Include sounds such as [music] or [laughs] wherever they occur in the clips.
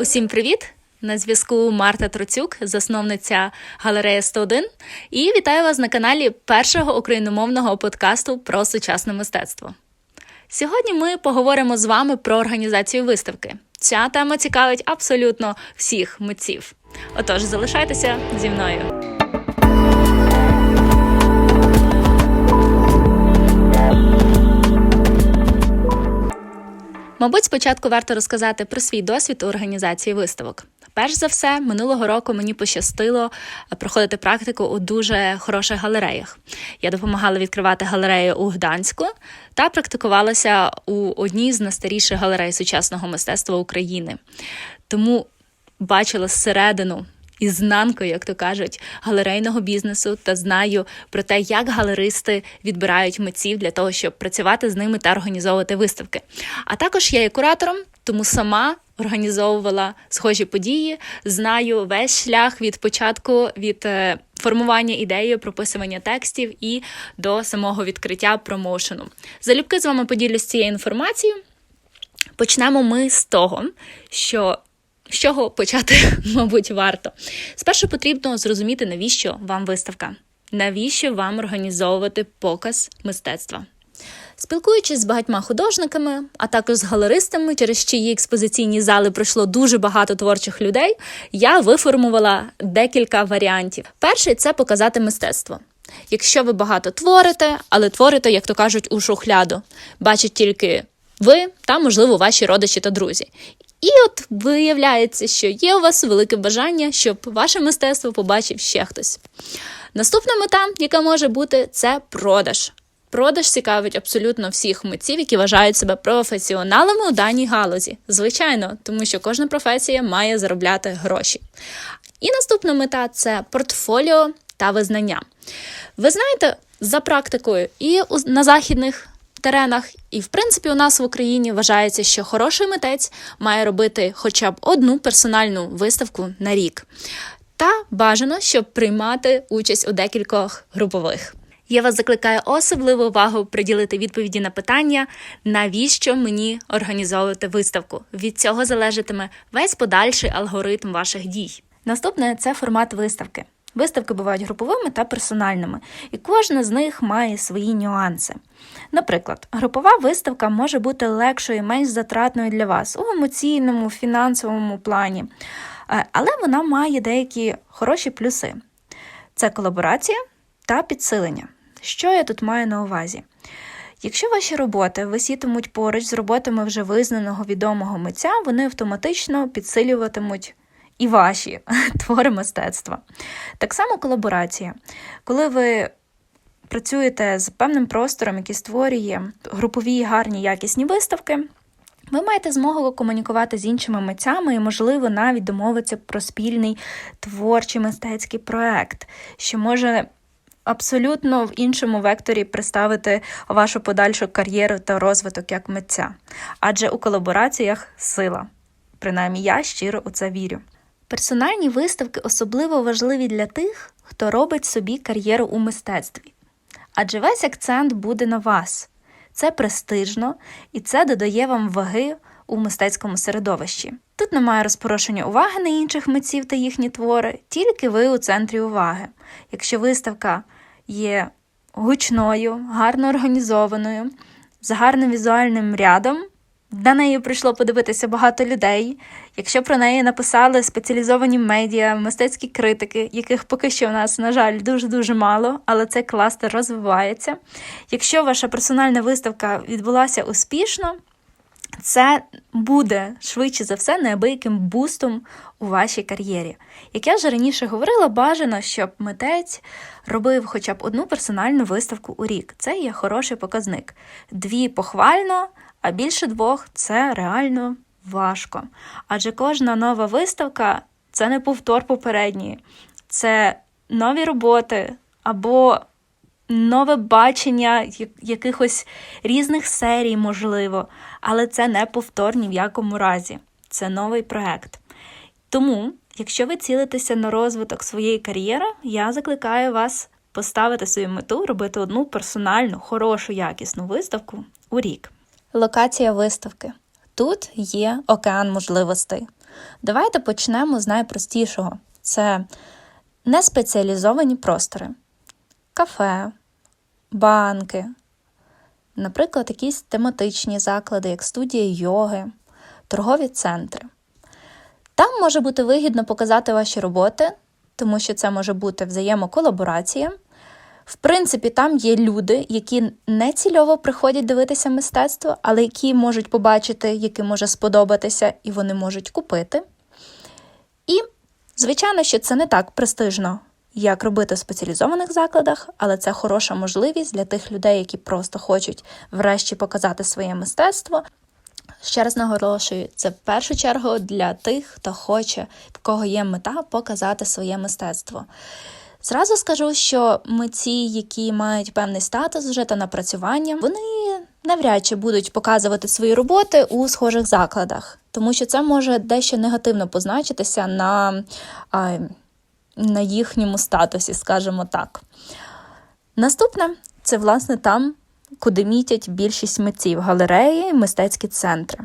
Усім привіт! На зв'язку Марта Троцюк, засновниця галереї 101. І вітаю вас на каналі першого україномовного подкасту про сучасне мистецтво. Сьогодні ми поговоримо з вами про організацію виставки. Ця тема цікавить абсолютно всіх митців. Отож, залишайтеся зі мною. Мабуть, спочатку варто розказати про свій досвід у організації виставок. Перш за все, минулого року мені пощастило проходити практику у дуже хороших галереях. Я допомагала відкривати галерею у Гданську та практикувалася у одній з найстаріших галерей сучасного мистецтва України. Тому бачила зсередину ізнанкою, як то кажуть, галерейного бізнесу та знаю про те, як галеристи відбирають митців для того, щоб працювати з ними та організовувати виставки. А також я є куратором, тому сама. Організовувала схожі події, знаю весь шлях від початку від е, формування ідеї, прописування текстів і до самого відкриття промоушену. Залюбки з вами поділюсь цією інформацією. Почнемо ми з того, що з чого почати, [laughs] мабуть, варто. Спершу потрібно зрозуміти, навіщо вам виставка, навіщо вам організовувати показ мистецтва. Спілкуючись з багатьма художниками, а також з галеристами, через чиї експозиційні зали пройшло дуже багато творчих людей, я виформувала декілька варіантів. Перший це показати мистецтво. Якщо ви багато творите, але творите, як то кажуть, у шухляду, бачать тільки ви та, можливо, ваші родичі та друзі. І от виявляється, що є у вас велике бажання, щоб ваше мистецтво побачив ще хтось. Наступна мета, яка може бути, це продаж. Продаж цікавить абсолютно всіх митців, які вважають себе професіоналами у даній галузі. Звичайно, тому що кожна професія має заробляти гроші. І наступна мета це портфоліо та визнання. Ви знаєте, за практикою і на західних теренах, і в принципі у нас в Україні вважається, що хороший митець має робити хоча б одну персональну виставку на рік. Та бажано, щоб приймати участь у декількох групових. Я вас закликаю особливу увагу приділити відповіді на питання, навіщо мені організовувати виставку. Від цього залежатиме весь подальший алгоритм ваших дій. Наступне це формат виставки. Виставки бувають груповими та персональними, і кожна з них має свої нюанси. Наприклад, групова виставка може бути легшою і менш затратною для вас у емоційному, фінансовому плані, е, але вона має деякі хороші плюси: це колаборація та підсилення. Що я тут маю на увазі? Якщо ваші роботи висітимуть поруч з роботами вже визнаного відомого митця, вони автоматично підсилюватимуть і ваші [laughs] твори мистецтва. Так само колаборація. Коли ви працюєте з певним простором, який створює групові, гарні, якісні виставки. Ви маєте змогу комунікувати з іншими митцями і, можливо, навіть домовитися про спільний творчий мистецький проект, що може абсолютно в іншому векторі представити вашу подальшу кар'єру та розвиток як митця. Адже у колабораціях сила. Принаймні я щиро у це вірю. Персональні виставки особливо важливі для тих, хто робить собі кар'єру у мистецтві. Адже весь акцент буде на вас. Це престижно і це додає вам ваги у мистецькому середовищі. Тут немає розпорошення уваги на інших митців та їхні твори, тільки ви у центрі уваги. Якщо виставка є гучною, гарно організованою, з гарним візуальним рядом, на неї прийшло подивитися багато людей. Якщо про неї написали спеціалізовані медіа, мистецькі критики, яких поки що у нас, на жаль, дуже-дуже мало, але цей кластер розвивається. Якщо ваша персональна виставка відбулася успішно, це буде швидше за все неабияким бустом у вашій кар'єрі. Як я вже раніше говорила, бажано, щоб митець робив хоча б одну персональну виставку у рік. Це є хороший показник. Дві похвально, а більше двох це реально важко. Адже кожна нова виставка це не повтор попередньої, це нові роботи або нове бачення якихось різних серій, можливо, але це не повтор ні в якому разі. Це новий проект. Тому, якщо ви цілитеся на розвиток своєї кар'єри, я закликаю вас поставити свою мету, робити одну персональну, хорошу, якісну виставку у рік. Локація виставки. Тут є океан можливостей. Давайте почнемо з найпростішого: це неспеціалізовані простори, кафе, банки, наприклад, якісь тематичні заклади, як студія йоги, торгові центри. Там може бути вигідно показати ваші роботи, тому що це може бути взаємоколаборація. В принципі, там є люди, які не цільово приходять дивитися мистецтво, але які можуть побачити, яке може сподобатися, і вони можуть купити. І, звичайно, що це не так престижно, як робити в спеціалізованих закладах, але це хороша можливість для тих людей, які просто хочуть врешті показати своє мистецтво. Ще раз наголошую, це в першу чергу для тих, хто хоче, в кого є мета показати своє мистецтво. Зразу скажу, що митці, які мають певний статус вже та напрацювання, вони навряд чи будуть показувати свої роботи у схожих закладах, тому що це може дещо негативно позначитися на, а, на їхньому статусі, скажімо так. Наступне це, власне, там, куди мітять більшість митців галереї, мистецькі центри.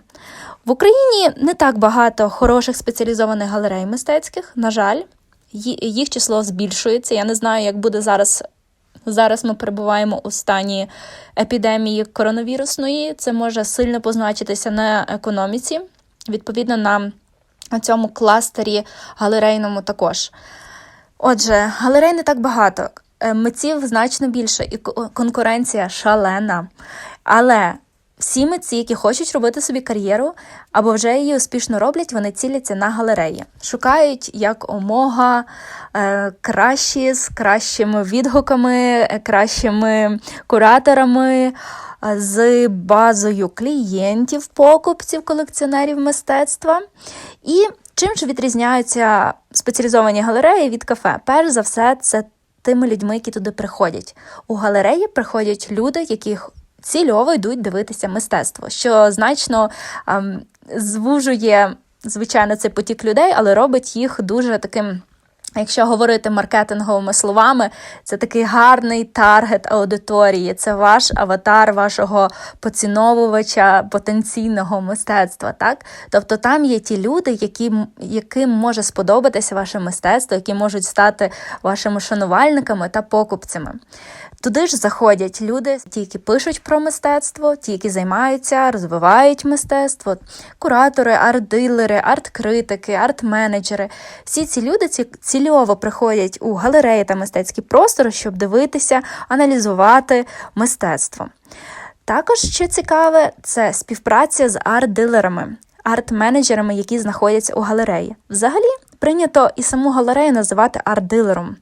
В Україні не так багато хороших спеціалізованих галерей мистецьких, на жаль, їх число збільшується. Я не знаю, як буде зараз. Зараз ми перебуваємо у стані епідемії коронавірусної. Це може сильно позначитися на економіці, відповідно на цьому кластері галерейному також. Отже, галерей не так багато, митців значно більше, і конкуренція шалена. Але всі митці, які хочуть робити собі кар'єру або вже її успішно роблять, вони ціляться на галереї, шукають як омога е, кращі з кращими відгуками, е, кращими кураторами, е, з базою клієнтів, покупців, колекціонерів мистецтва. І чим ж відрізняються спеціалізовані галереї від кафе? Перш за все, це тими людьми, які туди приходять. У галереї приходять люди, яких цільово йдуть дивитися мистецтво, що значно ем, звужує, звичайно, цей потік людей, але робить їх дуже таким. Якщо говорити маркетинговими словами, це такий гарний таргет аудиторії, це ваш аватар вашого поціновувача потенційного мистецтва. так? Тобто там є ті люди, які, яким може сподобатися ваше мистецтво, які можуть стати вашими шанувальниками та покупцями. Туди ж заходять люди, ті, які пишуть про мистецтво, ті, які займаються, розвивають мистецтво, куратори, арт-дилери, арт-критики, арт-менеджери. Всі ці люди цільово приходять у галереї та мистецькі простори, щоб дивитися, аналізувати мистецтво. Також що цікаве, це співпраця з арт-дилерами, арт-менеджерами, які знаходяться у галереї. Взагалі прийнято і саму галерею називати арт-дилером.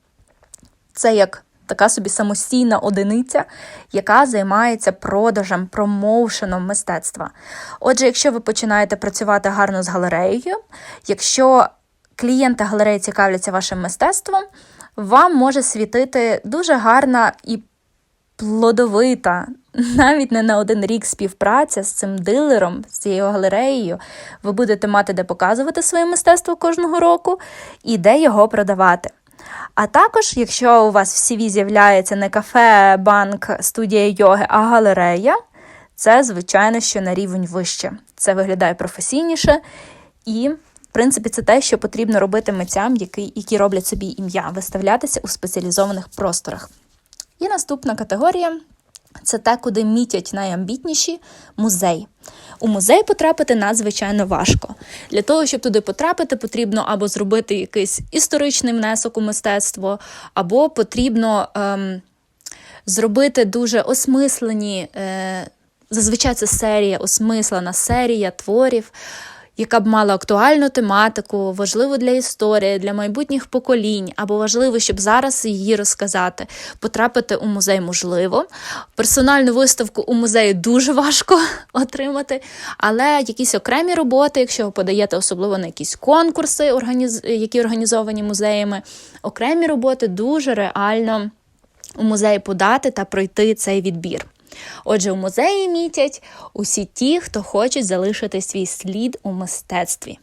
Це як така собі самостійна одиниця, яка займається продажем, промоушеном мистецтва. Отже, якщо ви починаєте працювати гарно з галереєю, якщо клієнти галереї цікавляться вашим мистецтвом, вам може світити дуже гарна і плодовита, навіть не на один рік співпраця з цим дилером, з цією галереєю. Ви будете мати де показувати своє мистецтво кожного року і де його продавати. А також, якщо у вас в CV з'являється не кафе, банк, студія йоги, а галерея, це, звичайно, що на рівень вище. Це виглядає професійніше і. В принципі, це те, що потрібно робити митцям, які які роблять собі ім'я, виставлятися у спеціалізованих просторах. І наступна категорія це те, куди мітять найамбітніші музей. У музей потрапити надзвичайно важко. Для того, щоб туди потрапити, потрібно або зробити якийсь історичний внесок у мистецтво, або потрібно ем, зробити дуже осмислені, е, зазвичай це серія, осмислена серія творів яка б мала актуальну тематику, важливу для історії, для майбутніх поколінь, або важливо, щоб зараз її розказати. Потрапити у музей можливо. Персональну виставку у музеї дуже важко [laughs] отримати, але якісь окремі роботи, якщо ви подаєте особливо на якісь конкурси, які організовані музеями, окремі роботи дуже реально у музеї подати та пройти цей відбір. Отже, у музеї мітять усі ті, хто хочуть залишити свій слід у мистецтві.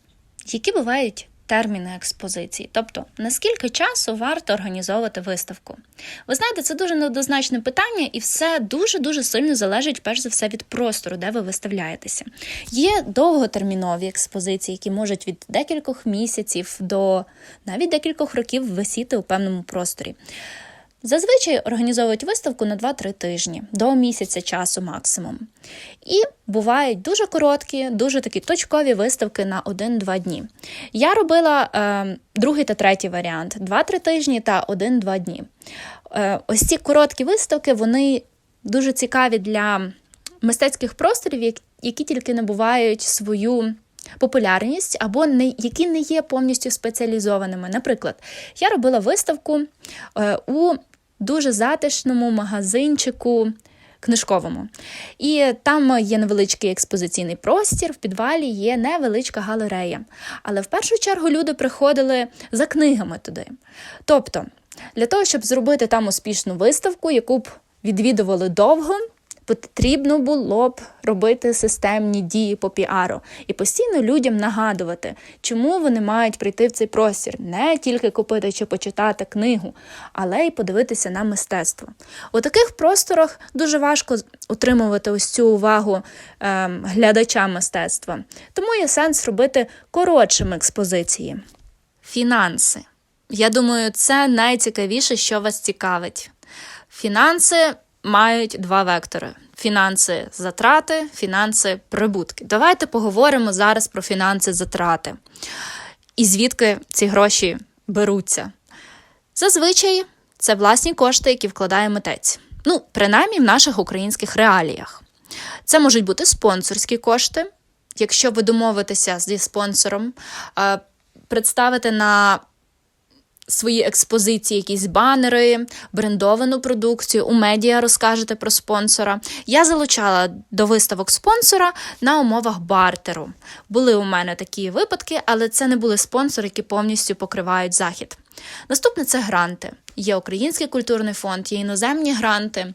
Які бувають терміни експозиції, тобто наскільки часу варто організовувати виставку. Ви знаєте, це дуже неоднозначне питання, і все дуже дуже сильно залежить, перш за все, від простору, де ви виставляєтеся. Є довготермінові експозиції, які можуть від декількох місяців до навіть декількох років висіти у певному просторі. Зазвичай організовують виставку на 2-3 тижні до місяця часу максимум. І бувають дуже короткі, дуже такі точкові виставки на 1-2 дні. Я робила е, другий та третій варіант: 2-3 тижні та 1-2 дні. Е, ось ці короткі виставки вони дуже цікаві для мистецьких просторів, які тільки набувають свою. Популярність або не які не є повністю спеціалізованими. Наприклад, я робила виставку е, у дуже затишному магазинчику книжковому. І там є невеличкий експозиційний простір, в підвалі є невеличка галерея. Але в першу чергу люди приходили за книгами туди. Тобто, для того, щоб зробити там успішну виставку, яку б відвідували довго потрібно було б робити системні дії по піару і постійно людям нагадувати, чому вони мають прийти в цей простір, не тільки купити чи почитати книгу, але й подивитися на мистецтво. У таких просторах дуже важко утримувати ось цю увагу е, глядача мистецтва, тому є сенс робити коротшими експозиції. Фінанси. Я думаю, це найцікавіше, що вас цікавить. Фінанси мають два вектори: фінанси затрати, фінанси прибутки. Давайте поговоримо зараз про фінанси затрати. І звідки ці гроші беруться. Зазвичай це власні кошти, які вкладає митець. Ну, принаймні в наших українських реаліях. Це можуть бути спонсорські кошти. Якщо ви домовитеся зі спонсором, е, представити на свої експозиції, якісь банери, брендовану продукцію, у медіа розкажете про спонсора. Я залучала до виставок спонсора на умовах бартеру. Були у мене такі випадки, але це не були спонсори, які повністю покривають захід. Наступне це гранти. Є Український культурний фонд, є іноземні гранти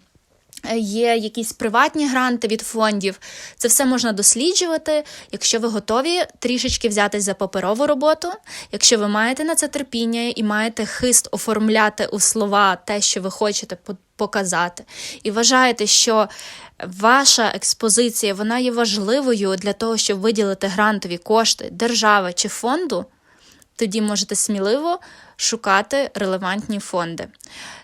є якісь приватні гранти від фондів. Це все можна досліджувати, якщо ви готові трішечки взятись за паперову роботу, якщо ви маєте на це терпіння і маєте хист оформляти у слова те, що ви хочете показати, і вважаєте, що ваша експозиція вона є важливою для того, щоб виділити грантові кошти держави чи фонду, тоді можете сміливо шукати релевантні фонди.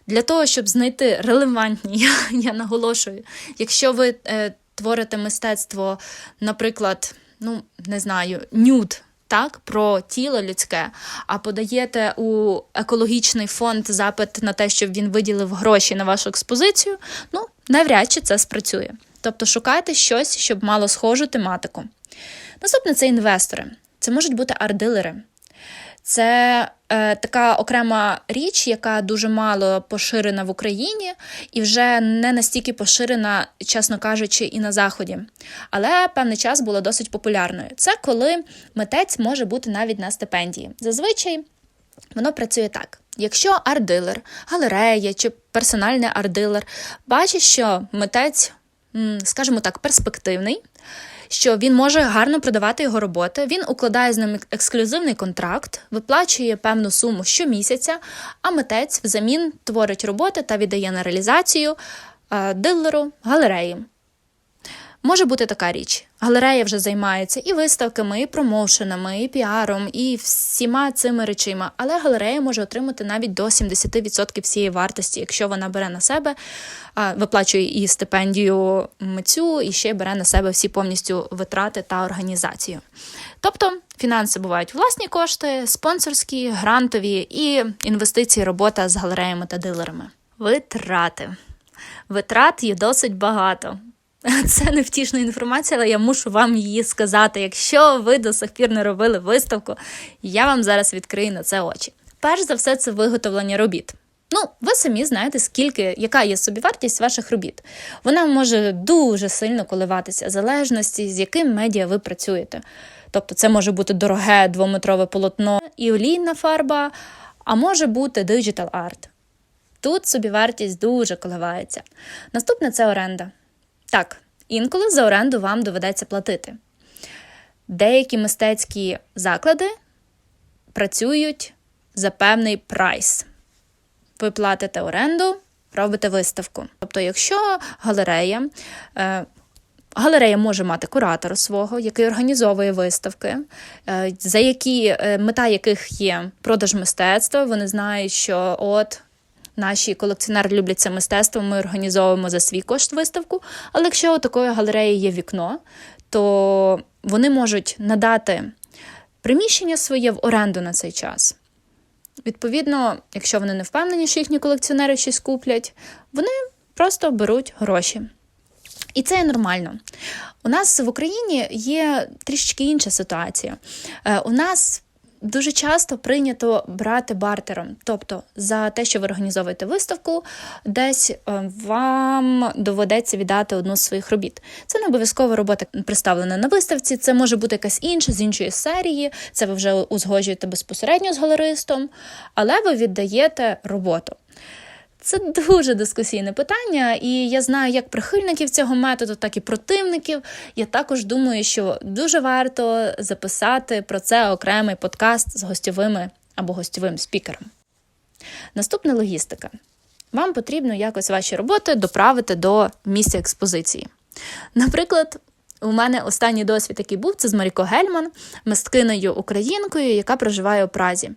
Для того, щоб знайти релевантні, [laughs] я, я наголошую, якщо ви е, творите мистецтво, наприклад, ну, не знаю, нюд. Так, про тіло людське, а подаєте у екологічний фонд запит на те, щоб він виділив гроші на вашу експозицію, ну, навряд чи це спрацює. Тобто шукайте щось, щоб мало схожу тематику. Наступне це інвестори. Це можуть бути арт-дилери. Це е, така окрема річ, яка дуже мало поширена в Україні і вже не настільки поширена, чесно кажучи, і на Заході. Але певний час була досить популярною. Це коли митець може бути навіть на стипендії. Зазвичай воно працює так. Якщо арт-дилер, галерея чи персональний арт-дилер бачить, що митець, скажімо так, перспективний що він може гарно продавати його роботи. Він укладає з ним ексклюзивний контракт, виплачує певну суму щомісяця, а митець взамін творить роботи та віддає на реалізацію е, дилеру галереї. Може бути така річ. Галерея вже займається і виставками, і промоушенами, і піаром, і всіма цими речима. Але галерея може отримати навіть до 70% всієї вартості, якщо вона бере на себе, виплачує і стипендію митцю, і ще бере на себе всі повністю витрати та організацію. Тобто фінанси бувають власні кошти, спонсорські, грантові і інвестиції, робота з галереями та дилерами. Витрати. Витрат є досить багато. [laughs] Це невтішна інформація, але я мушу вам її сказати. Якщо ви до сих пір не робили виставку, я вам зараз відкрию на це очі. Перш за все, це виготовлення робіт. Ну, ви самі знаєте, скільки, яка є собівартість ваших робіт. Вона може дуже сильно коливатися в залежності, з яким медіа ви працюєте. Тобто, це може бути дороге двометрове полотно і олійна фарба, а може бути диджитал арт. Тут собівартість дуже коливається. Наступне це оренда. Так, інколи за оренду вам доведеться платити. Деякі мистецькі заклади працюють за певний прайс. Ви платите оренду, робите виставку. Тобто, якщо галерея. Е, Галерея може мати куратора свого, який організовує виставки, е, за які е, мета яких є продаж мистецтва. Вони знають, що от наші колекціонери люблять це мистецтво, ми організовуємо за свій кошт виставку. Але якщо у такої галереї є вікно, то вони можуть надати приміщення своє в оренду на цей час. Відповідно, якщо вони не впевнені, що їхні колекціонери щось куплять, вони просто беруть гроші. І це є нормально. У нас в Україні є трішечки інша ситуація. Е, У нас дуже часто прийнято брати бартером. Тобто, за те, що ви організовуєте виставку, десь е, вам доведеться віддати одну з своїх робіт. Це не обов'язково робота представлена на виставці, це може бути якась інша з іншої серії, це ви вже узгоджуєте безпосередньо з галеристом, але ви віддаєте роботу. Це дуже дискусійне питання, і я знаю як прихильників цього методу, так і противників. Я також думаю, що дуже варто записати про це окремий подкаст з гостьовими або гостьовим спікером. Наступна логістика. Вам потрібно якось ваші роботи доправити до місця експозиції. Наприклад, у мене останній досвід, який був, це з Маріко Гельман, мисткиною українкою, яка проживає у Празі.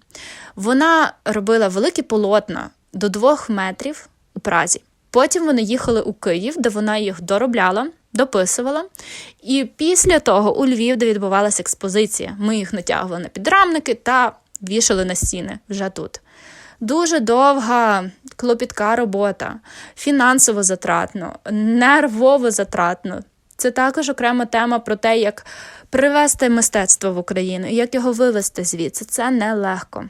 Вона робила великі полотна до двох метрів у Празі. Потім вони їхали у Київ, де вона їх доробляла, дописувала. І після того у Львів, де відбувалася експозиція, ми їх натягували на підрамники та вішали на стіни вже тут. Дуже довга, клопітка робота, фінансово затратно, нервово затратно. Це також окрема тема про те, як привезти мистецтво в Україну, як його вивезти звідси. Це нелегко.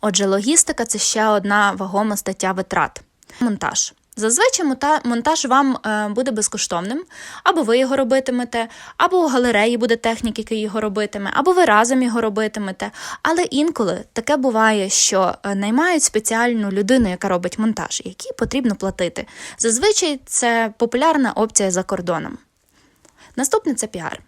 Отже, логістика це ще одна вагома стаття витрат. Монтаж. Зазвичай монтаж вам е, буде безкоштовним, або ви його робитимете, або у галереї буде технік, який його робитиме, або ви разом його робитимете. Але інколи таке буває, що е, наймають спеціальну людину, яка робить монтаж, якій потрібно платити. Зазвичай це популярна опція за кордоном. Наступне це піар.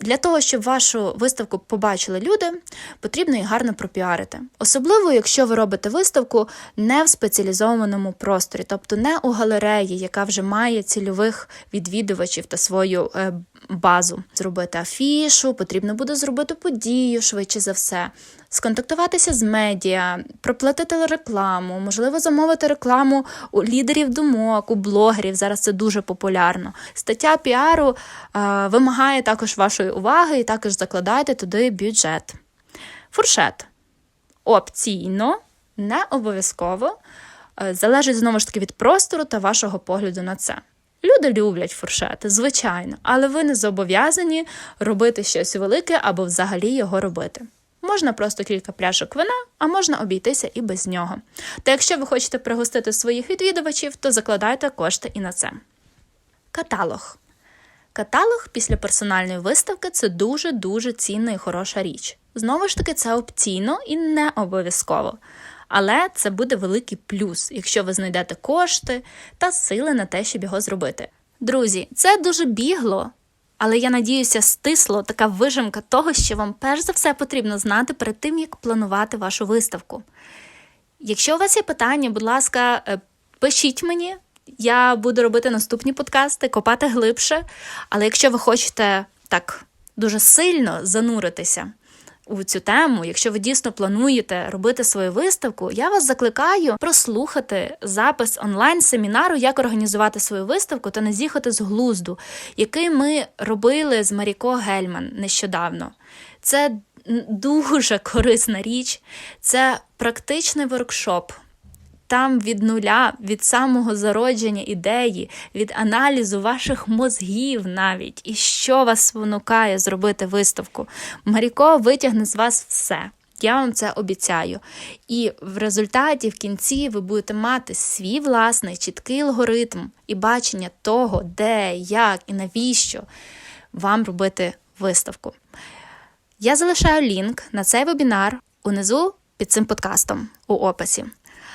Для того, щоб вашу виставку побачили люди, потрібно її гарно пропіарити. Особливо, якщо ви робите виставку не в спеціалізованому просторі, тобто не у галереї, яка вже має цільових відвідувачів та свою е, базу. Зробити афішу, потрібно буде зробити подію швидше за все, сконтактуватися з медіа, проплатити рекламу, можливо, замовити рекламу у лідерів думок, у блогерів. Зараз це дуже популярно. Стаття піару е, вимагає також вашої уваги і також закладайте туди бюджет. Фуршет. Опційно, не обов'язково. Е, залежить знову ж таки від простору та вашого погляду на це. Люди люблять фуршети, звичайно, але ви не зобов'язані робити щось велике або взагалі його робити. Можна просто кілька пляшок вина, а можна обійтися і без нього. Та якщо ви хочете пригостити своїх відвідувачів, то закладайте кошти і на це. Каталог. Каталог після персональної виставки це дуже-дуже цінна і хороша річ. Знову ж таки, це опційно і не обов'язково. Але це буде великий плюс, якщо ви знайдете кошти та сили на те, щоб його зробити. Друзі, це дуже бігло, але я надіюся, стисло така вижимка того, що вам перш за все потрібно знати перед тим, як планувати вашу виставку. Якщо у вас є питання, будь ласка, е, пишіть мені. Я буду робити наступні подкасти, копати глибше. Але якщо ви хочете так дуже сильно зануритися у цю тему, якщо ви дійсно плануєте робити свою виставку, я вас закликаю прослухати запис онлайн-семінару, як організувати свою виставку та не з'їхати з глузду, який ми робили з Маріко Гельман нещодавно. Це дуже корисна річ, це практичний воркшоп там від нуля, від самого зародження ідеї, від аналізу ваших мозгів навіть, і що вас спонукає зробити виставку. Маріко витягне з вас все. Я вам це обіцяю. І в результаті, в кінці, ви будете мати свій власний чіткий алгоритм і бачення того, де, як і навіщо вам робити виставку. Я залишаю лінк на цей вебінар унизу під цим подкастом у описі.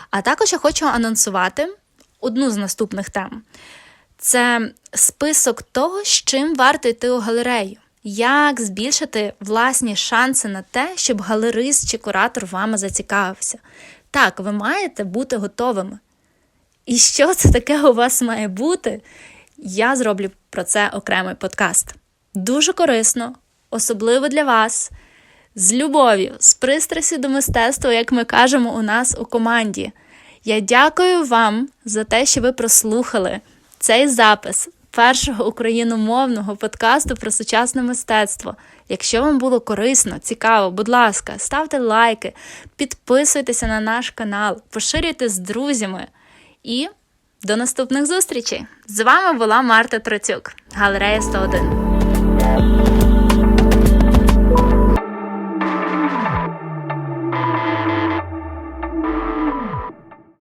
А також я хочу анонсувати одну з наступних тем: це список того, з чим варто йти у галерею. як збільшити власні шанси на те, щоб галерист чи куратор вами зацікавився. Так, ви маєте бути готовими. І що це таке у вас має бути? Я зроблю про це окремий подкаст. Дуже корисно, особливо для вас, з любов'ю, з пристрастю до мистецтва, як ми кажемо у нас у команді. Я дякую вам за те, що ви прослухали цей запис першого україномовного подкасту про сучасне мистецтво. Якщо вам було корисно, цікаво, будь ласка, ставте лайки, підписуйтеся на наш канал, поширюйте з друзями і до наступних зустрічей! З вами була Марта Троцюк, галерея 101.